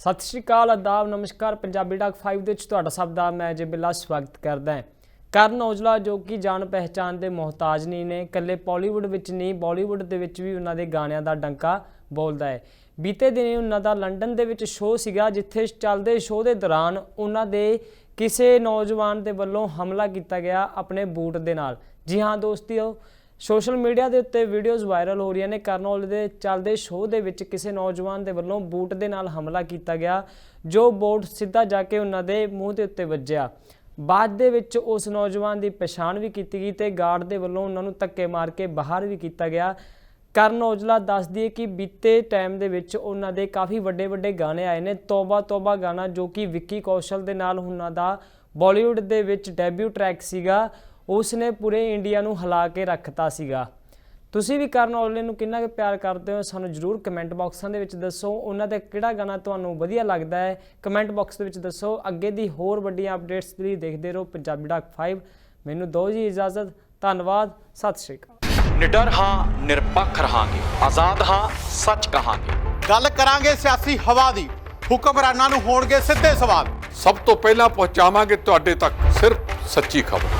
ਸਤਿ ਸ਼੍ਰੀ ਅਕਾਲ ਆਦਾਬ ਨਮਸਕਾਰ। ਪੰਜਾਬੀ ਡਾਕ 5 ਦੇ ਵਿੱਚ ਤੁਹਾਡਾ ਸਭ ਦਾ ਮੈਂ ਜੇ ਬਿੱਲਾ ਸਵਾਗਤ ਕਰਦਾ ਹਾਂ। ਕਰਨ ਔਜਲਾ, ਜੋ ਕਿ ਜਾਣ ਪਹਿਚਾਨ ਦੇ ਮੁਹਤਾਜ ਨਹੀਂ ਨੇ, ਇਕੱਲੇ ਪਾਲੀਵੁੱਡ ਵਿੱਚ ਨਹੀਂ ਬਾਲੀਵੁੱਡ ਦੇ ਵਿੱਚ ਵੀ ਉਹਨਾਂ ਦੇ ਗਾਣਿਆਂ ਦਾ ਡੰਕਾ ਬੋਲਦਾ ਹੈ। ਬੀਤੇ ਦਿਨੀ ਉਹਨਾਂ ਦਾ ਲੰਡਨ ਦੇ ਵਿੱਚ ਸ਼ੋਅ ਸੀਗਾ, ਜਿੱਥੇ ਚੱਲਦੇ ਸ਼ੋਅ ਦੇ ਦੌਰਾਨ ਉਹਨਾਂ ਦੇ ਕਿਸੇ ਨੌਜਵਾਨ ਦੇ ਵੱਲੋਂ ਹਮਲਾ ਕੀਤਾ ਗਿਆ ਆਪਣੇ ਬੂਟ ਦੇ ਨਾਲ। ਜੀ ਹਾਂ ਦੋਸਤੋ ਸੋਸ਼ਲ ਮੀਡੀਆ ਦੇ ਉੱਤੇ ਵੀਡੀਓਜ਼ ਵਾਇਰਲ ਹੋ ਰਹੀਆਂ ਨੇ। ਕਰਨ ਔਜਲੇ ਦੇ ਚੱਲਦੇ ਸ਼ੋਅ ਦੇ ਵਿੱਚ ਕਿਸੇ ਨੌਜਵਾਨ ਦੇ ਵੱਲੋਂ ਬੂਟ ਦੇ ਨਾਲ ਹਮਲਾ ਕੀਤਾ ਗਿਆ, ਜੋ ਬੋਟ ਸਿੱਧਾ ਜਾ ਕੇ ਉਹਨਾਂ ਦੇ ਮੂੰਹ ਦੇ ਉੱਤੇ ਵੱਜਿਆ। ਬਾਅਦ ਦੇ ਵਿੱਚ ਉਸ ਨੌਜਵਾਨ ਦੀ ਪਛਾਣ ਵੀ ਕੀਤੀ ਗਈ ਤੇ ਗਾਰਡ ਦੇ ਵੱਲੋਂ ਉਹਨਾਂ ਨੂੰ ਧੱਕੇ ਮਾਰ ਕੇ ਬਾਹਰ ਵੀ ਕੀਤਾ ਗਿਆ। ਕਰਨ ਔਜਲਾ ਦੱਸਦੀ ਹੈ ਕਿ ਬੀਤੇ ਟਾਈਮ ਦੇ ਵਿੱਚ ਉਹਨਾਂ ਦੇ ਕਾਫੀ ਵੱਡੇ ਵੱਡੇ ਗਾਣੇ ਆਏ ਨੇ। ਤੋਬਾ ਤੋਬਾ ਗਾਣਾ ਜੋ ਕਿ ਵਿੱਕੀ ਕੌਸ਼ਲ ਦੇ ਨਾਲ ਉਹਨਾਂ ਦਾ ਬਾਲੀਵੁੱਡ ਦੇ ਵਿੱਚ ਡੈਬਿਊ ਟਰੈਕ ਸੀਗਾ। ਉਸ ਨੇ ਪੂਰੇ ਇੰਡੀਆ ਨੂੰ ਹਿਲਾ ਕੇ ਰੱਖਤਾ ਸੀਗਾ। ਤੁਸੀਂ ਵੀ ਕਰਨ ਔਜਲੇ ਨੂੰ ਕਿੰਨਾ ਕੁ ਪਿਆਰ ਕਰਦੇ ਹੋ ਸਾਨੂੰ ਜਰੂਰ ਕਮੈਂਟ ਬਾਕਸਾਂ ਦੇ ਵਿੱਚ ਦੱਸੋ। ਉਹਨਾਂ ਦਾ ਕਿਹੜਾ ਗਾਣਾ ਤੁਹਾਨੂੰ ਵਧੀਆ ਲੱਗਦਾ ਹੈ ਕਮੈਂਟ ਬਾਕਸ ਦੇ ਵਿੱਚ ਦੱਸੋ। ਅੱਗੇ ਦੀ ਹੋਰ ਵੱਡੀਆਂ ਅਪਡੇਟਸ ਲਈ ਦੇਖਦੇ ਰਹੋ ਪੰਜਾਬੀ ਡਾਕ 5 ਮੈਨੂੰ ਦਿਓ ਜੀ ਇਜਾਜ਼ਤ ਧੰਨਵਾਦ ਸਤਿ ਸ਼੍ਰੀ ਅਕਾਲ। ਨਿਡਰ ਹਾਂ ਨਿਰਪੱਖ ਰਹਾਂਗੇ। ਆਜ਼ਾਦ ਹਾਂ ਸੱਚ ਕਹਾਂਗੇ। ਗੱਲ ਕਰਾਂਗੇ ਸਿਆਸੀ ਹਵਾ ਦੀ। ਹੁਕਮਰਾਨਾਂ ਨੂੰ ਹੋਣਗੇ ਸਿੱਧੇ ਸਵਾਲ। ਸਭ ਤੋਂ ਪਹਿਲਾਂ ਪਹੁੰਚਾਵਾਂਗੇ ਤੁਹਾਡੇ ਤੱਕ ਸਿਰਫ ਸੱਚੀ ਖਬਰ।